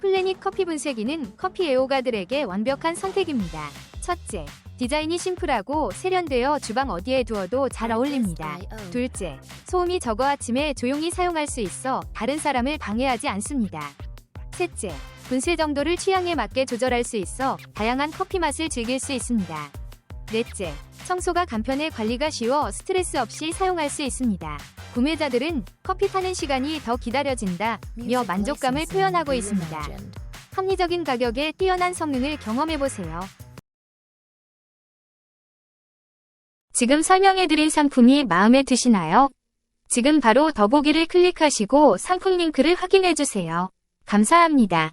플래닛 커피 분쇄기는 커피 애호가들에게 완벽한 선택입니다. 첫째, 디자인이 심플하고 세련되어 주방 어디에 두어도 잘 어울립니다. 둘째, 소음이 적어 아침에 조용히 사용할 수 있어 다른 사람을 방해하지 않습니다. 셋째, 분쇄 정도를 취향에 맞게 조절할 수 있어 다양한 커피 맛을 즐길 수 있습니다. 넷째, 청소가 간편해 관리가 쉬워 스트레스 없이 사용할 수 있습니다. 구매자들은 커피 타는 시간이 더 기다려진다며 만족감을 표현하고 있습니다. 합리적인 가격에 뛰어난 성능을 경험해보세요. 지금 설명해드린 상품이 마음에 드시나요? 지금 바로 더보기를 클릭하시고 상품 링크를 확인해주세요. 감사합니다.